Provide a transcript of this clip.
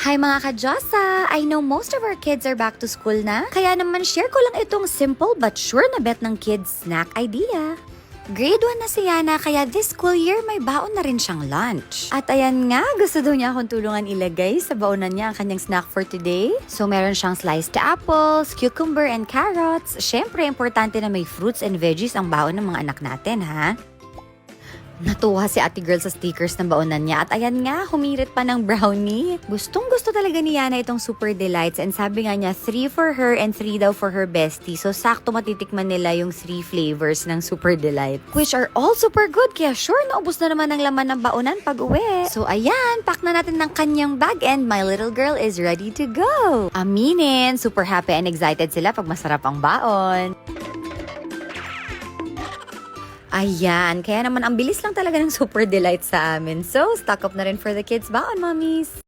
Hi mga kadyosa! I know most of our kids are back to school na, kaya naman share ko lang itong simple but sure na bet ng kids snack idea. Grade 1 na si Yana kaya this school year may baon na rin siyang lunch. At ayan nga, gusto daw niya akong tulungan ilagay sa baonan niya ang kanyang snack for today. So meron siyang sliced apples, cucumber, and carrots. Syempre, importante na may fruits and veggies ang baon ng mga anak natin, ha? Natuwa si ate girl sa stickers ng baonan niya at ayan nga, humirit pa ng brownie. Gustong gusto talaga ni Yana itong super delights and sabi nga niya 3 for her and 3 daw for her bestie. So sakto matitikman nila yung 3 flavors ng super delight. Which are all super good kaya sure naubos na naman ang laman ng baonan pag uwi. So ayan, pack na natin ng kanyang bag and my little girl is ready to go. Aminin, super happy and excited sila pag masarap ang baon. Ayan, kaya naman ang bilis lang talaga ng super delight sa amin. So, stock up na rin for the kids baon, mommies!